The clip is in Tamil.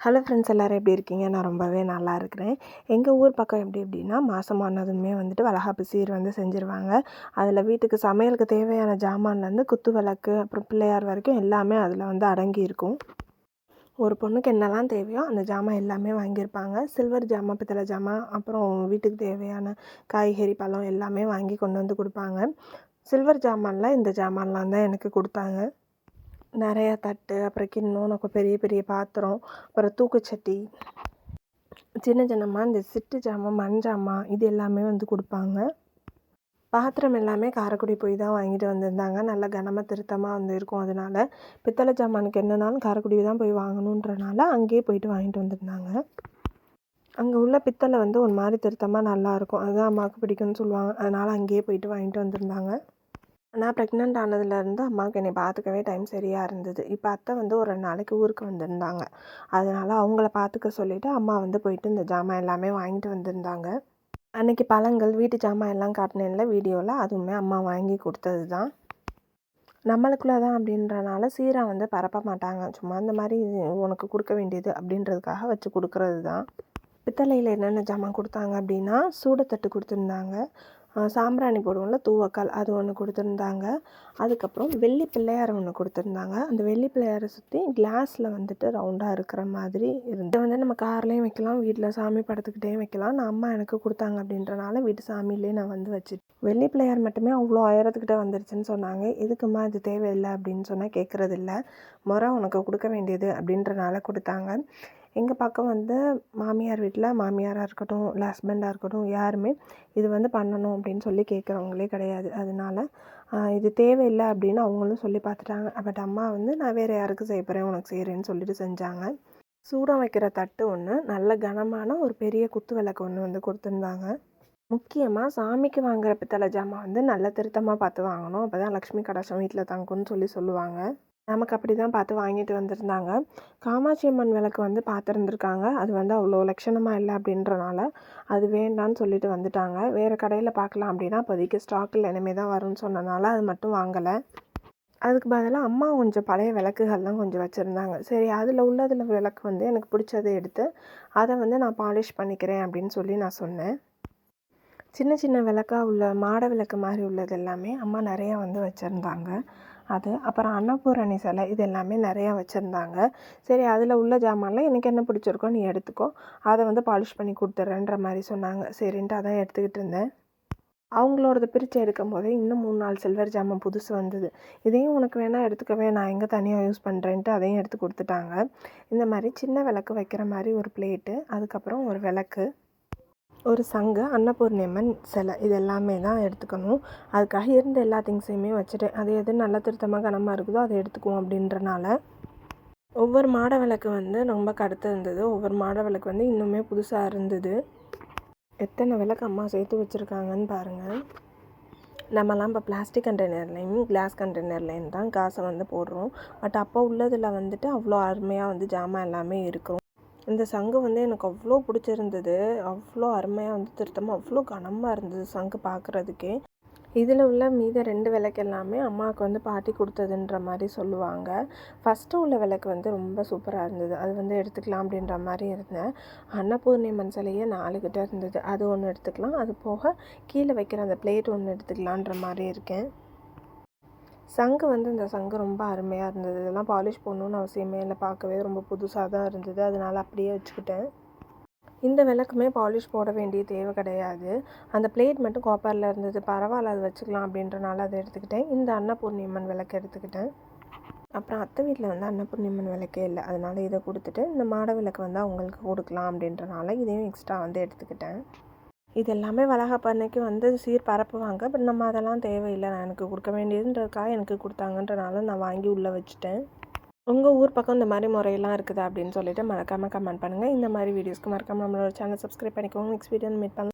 ஹலோ ஃப்ரெண்ட்ஸ் எல்லோரும் எப்படி இருக்கீங்க? நான் ரொம்பவே நல்லா இருக்கிறேன். எங்கள் ஊர் பக்கம் எப்படி எப்படின்னா மாதமானதுமே வந்துட்டு வளகாப்பு சீர் வந்து செஞ்சுருவாங்க. அதில் வீட்டுக்கு சமையலுக்கு தேவையான ஜாமான்லேருந்து குத்து விளக்கு அப்புறம் பிள்ளையார் வரைக்கும் எல்லாமே அதில் வந்து அடங்கி இருக்கும். ஒரு பொண்ணுக்கு என்னெல்லாம் தேவையோ அந்த ஜாமான் எல்லாமே வாங்கியிருப்பாங்க. சில்வர் ஜாமான் பித்தளை ஜாமான் அப்புறம் வீட்டுக்கு தேவையான காய்கறி பழம் எல்லாமே வாங்கி கொண்டு வந்து கொடுப்பாங்க. சில்வர் ஜாமானில் இந்த ஜாமான்லாம் தான் எனக்கு கொடுத்தாங்க. நிறையா தட்டு அப்புறம் கிண்ணம் நமக்கு பெரிய பெரிய பாத்திரம் அப்புறம் தூக்குச்சட்டி. சின்ன சின்னமாக இந்த சிட்டு ஜாமான் மண் ஜாமான் இது எல்லாமே வந்து கொடுப்பாங்க. பாத்திரம் எல்லாமே காரைக்குடி போய் தான் வாங்கிட்டு வந்திருந்தாங்க. நல்லா கனமாக திருத்தமாக வந்து இருக்கும் அதனால. பித்தளை ஜாமானுக்கு என்னன்னாலும் காரைக்குடி தான் போய் வாங்கணுன்றனால அங்கேயே போயிட்டு வாங்கிட்டு வந்திருந்தாங்க. அங்கே உள்ள பித்தளை வந்து ஒரு மாதிரி திருத்தமாக நல்லாயிருக்கும் அதுதான் அம்மாவுக்கு பிடிக்கும்னு சொல்லுவாங்க. அதனால் அங்கேயே போயிட்டு வாங்கிட்டு வந்திருந்தாங்க. நான் ப்ரெக்னென்ட் ஆனதுலேருந்து அம்மாவுக்கு என்னை பார்த்துக்கவே டைம் சரியாக இருந்தது. இப்போ அத்தை வந்து ஒரு ரெண்டு நாளைக்கு ஊருக்கு வந்திருந்தாங்க. அதனால் அவங்கள பார்த்துக்க சொல்லிவிட்டு அம்மா வந்து போயிட்டு இந்த ஜாமான் எல்லாமே வாங்கிட்டு வந்திருந்தாங்க. அன்றைக்கி பழங்கள் வீட்டு ஜாமான் எல்லாம் காட்டினேன்ல வீடியோவில் அதுவுமே அம்மா வாங்கி கொடுத்தது தான் நம்மளுக்குள்ளே தான் அப்படின்றனால சீரா வந்து பரப்ப மாட்டாங்க. சும்மா இந்த மாதிரி உனக்கு கொடுக்க வேண்டியது அப்படின்றதுக்காக வச்சு கொடுக்குறது தான் பித்தளையில் என்னென்ன ஜாமான் கொடுத்தாங்க அப்படின்னா சூடத்தட்டு கொடுத்துருந்தாங்க. சாம்பிராணி போடுவோம்ல தூவக்கால் அது ஒன்று கொடுத்துருந்தாங்க. அதுக்கப்புறம் வெள்ளி பிள்ளையார் ஒன்று கொடுத்துருந்தாங்க. அந்த வெள்ளி பிள்ளையாரை சுற்றி கிளாஸில் வந்துட்டு ரவுண்டாக இருக்கிற மாதிரி இருந்து வந்து நம்ம கார்லேயும் வைக்கலாம் வீட்டில் சாமி படத்துக்கிட்டேயும் வைக்கலாம். நான் அம்மா எனக்கு கொடுத்தாங்க அப்படின்றனால வீட்டு சாமியிலே நான் வந்து வச்சுட்டு வெள்ளி பிள்ளையார் மட்டுமே அவ்வளோ ஆயிரத்துக்கிட்ட வந்துருச்சுன்னு சொன்னாங்க. எதுக்குமா இது தேவையில்லை அப்படின்னு சொன்னால் கேட்குறதில்ல முறை உனக்கு கொடுக்க வேண்டியது அப்படின்றனால கொடுத்தாங்க. எங்கள் பக்கம் வந்து மாமியார் வீட்டில் மாமியாராக இருக்கட்டும் இல்லை ஹஸ்பண்டாக இருக்கட்டும் யாருமே இது வந்து பண்ணணும் அப்படின்னு சொல்லி கேட்குறவங்களே கிடையாது. அதனால இது தேவையில்லை அப்படின்னு அவங்களும் சொல்லி பார்த்துட்டாங்க பட் அம்மா வந்து நான் வேறு யாருக்கு செய்ய போகிறேன் உனக்கு செய்கிறேன்னு சொல்லிட்டு செஞ்சாங்க. சூடம் வைக்கிற தட்டு ஒன்று நல்ல கனமான ஒரு பெரிய குத்து விளக்கு ஒன்று வந்து கொடுத்துருந்தாங்க. முக்கியமாக சாமிக்கு வாங்குற பித்தளை ஜாமான் வந்து நல்ல திருத்தமாக பார்த்து வாங்கணும். அப்போ தான் லக்ஷ்மி கடாசம் வீட்டில் தங்கும்னு சொல்லி சொல்லுவாங்க. நமக்கு அப்படி தான் பார்த்து வாங்கிட்டு வந்திருந்தாங்க. காமாட்சி அம்மன் விளக்கு வந்து பார்த்துருந்துருக்காங்க. அது வந்து அவ்வளோ லட்சணமாக இல்லை அப்படின்றனால அது வேண்டான்னு சொல்லிட்டு வந்துட்டாங்க. வேறு கடையில் பார்க்கலாம் அப்படின்னா இப்போதைக்கு ஸ்டாக்கில் இனிமேல் தான் வரும்னு சொன்னனால அது மட்டும் வாங்கலை. அதுக்கு பதிலாக அம்மா கொஞ்சம் பழைய விளக்குகள்லாம் கொஞ்சம் வச்சுருந்தாங்க. சரி அதில் உள்ளதில் விளக்கு வந்து எனக்கு பிடிச்சதை எடுத்து அதை வந்து நான் பாலிஷ் பண்ணிக்கிறேன் அப்படின்னு சொல்லி நான் சொன்னேன். சின்ன சின்ன விளக்காக உள்ள மாட விளக்கு மாதிரி உள்ளது எல்லாமே அம்மா நிறையா வந்து வச்சுருந்தாங்க. அது அப்புறம் அன்னபூரணி சிலை இது எல்லாமே நிறையா வச்சுருந்தாங்க. சரி அதில் உள்ள ஜாமான்லாம் எனக்கு என்ன பிடிச்சிருக்கோ நீ எடுத்துக்கோ. அதை வந்து பாலிஷ் பண்ணி கொடுத்துட்றேன்ற மாதிரி சொன்னாங்க. சரின்ட்டு அதான் எடுத்துக்கிட்டு இருந்தேன். அவங்களோடது பிரித்து எடுக்கும் போதே இன்னும் மூணு நாலு சில்வர் ஜாமான் புதுசு வந்தது. இதையும் உனக்கு வேணால் எடுத்துக்கவே நான் எங்கே தனியாக யூஸ் பண்ணுறேன்ட்டு அதையும் எடுத்து கொடுத்துட்டாங்க. இந்த மாதிரி சின்ன விளக்கு வைக்கிற மாதிரி ஒரு பிளேட்டு அதுக்கப்புறம் ஒரு விளக்கு. ஒரு சங்கு அன்னபூர்ணியம்மன் சிலை இது எல்லாமே தான் எடுத்துக்கணும். அதுக்காக இருந்த எல்லா திங்ஸையுமே வச்சுட்டேன். அது எது நல்ல திருத்தமாக கனமாக இருக்குதோ அதை எடுத்துக்குவோம் அப்படின்றனால. ஒவ்வொரு மாட விளக்கு வந்து ரொம்ப கடுத்து இருந்தது. ஒவ்வொரு மாட விளக்கு வந்து இன்னுமே புதுசாக இருந்தது. எத்தனை விளக்கு அம்மா சேர்த்து வச்சுருக்காங்கன்னு பாருங்கள் நம்மலாம் இப்போ பிளாஸ்டிக் கண்டெய்னர்லேயும் கிளாஸ் கண்டெய்னர்லேயும் தான் காசை வந்து போடுறோம். பட் அப்போ உள்ளதில் வந்துட்டு அவ்வளோ அருமையாக வந்து ஜாமான் எல்லாமே இருக்கும். இந்த சங்கு வந்து எனக்கு அவ்வளோ பிடிச்சிருந்தது. அவ்வளோ அருமையாக வந்து திருத்தமாக அவ்வளோ கனமாக இருந்தது சங்கு பார்க்குறதுக்கே இதில் உள்ள மீத ரெண்டு விளக்கு எல்லாமே அம்மாவுக்கு வந்து பாட்டி கொடுத்ததுன்ற மாதிரி சொல்லுவாங்க. ஃபஸ்ட்டு உள்ள விளக்கு வந்து ரொம்ப சூப்பராக இருந்தது. அது வந்து எடுத்துக்கலாம் அப்படின்ற மாதிரி இருந்தேன். அன்னபூர்ணிமன் சிலையே நாலு கிட்டே இருந்தது. அது ஒன்று எடுத்துக்கலாம். அது போக கீழே வைக்கிற அந்த பிளேட் ஒன்று எடுத்துக்கலான்ற மாதிரி இருக்கேன். சங்கு வந்து இந்த சங்கு ரொம்ப அருமையாக இருந்தது. இதெல்லாம் பாலிஷ் போடணுன்னு அவசியமே இல்லை. பார்க்கவே ரொம்ப புதுசாக தான் இருந்தது. அதனால் அப்படியே வச்சுக்கிட்டேன். இந்த விளக்குமே பாலிஷ் போட வேண்டிய தேவை கிடையாது. அந்த பிளேட் மட்டும் காப்பரில் இருந்தது. பரவாயில்ல அது வச்சுக்கலாம் அப்படின்றனால அதை எடுத்துக்கிட்டேன். இந்த அன்னபூர்ணியம்மன் விளக்கு எடுத்துக்கிட்டேன். அப்புறம் அத்தை வீட்டில் வந்து அன்னபூர்ணியம்மன் விளக்கே இல்லை. அதனால் இதை கொடுத்துட்டு இந்த மாட விளக்கு வந்து அவங்களுக்கு கொடுக்கலாம் அப்படின்றனால இதையும் எக்ஸ்ட்ரா வந்து எடுத்துக்கிட்டேன். இது எல்லாமே வளகாப்பு வந்து சீர் பரப்புவாங்க. பட் நம்ம அதெல்லாம் தேவையில்லை. நான் எனக்கு கொடுக்க வேண்டியதுன்றதுக்காக எனக்கு கொடுத்தாங்கன்றனால நான் வாங்கி உள்ளே வச்சுட்டேன். உங்கள் ஊர் பக்கம் இந்த மாதிரி முறையெல்லாம் இருக்குது அப்படின்னு சொல்லிட்டு மறக்காமல் கமெண்ட் பண்ணுங்கள் இந்த மாதிரி வீடியோஸ்க்கு மறக்காமல் நம்மளோட சேனல் சப்ஸ்கிரைப் பண்ணிக்கோங்க. நெக்ஸ்ட் வீடியோ மீட் பண்ணலாம்.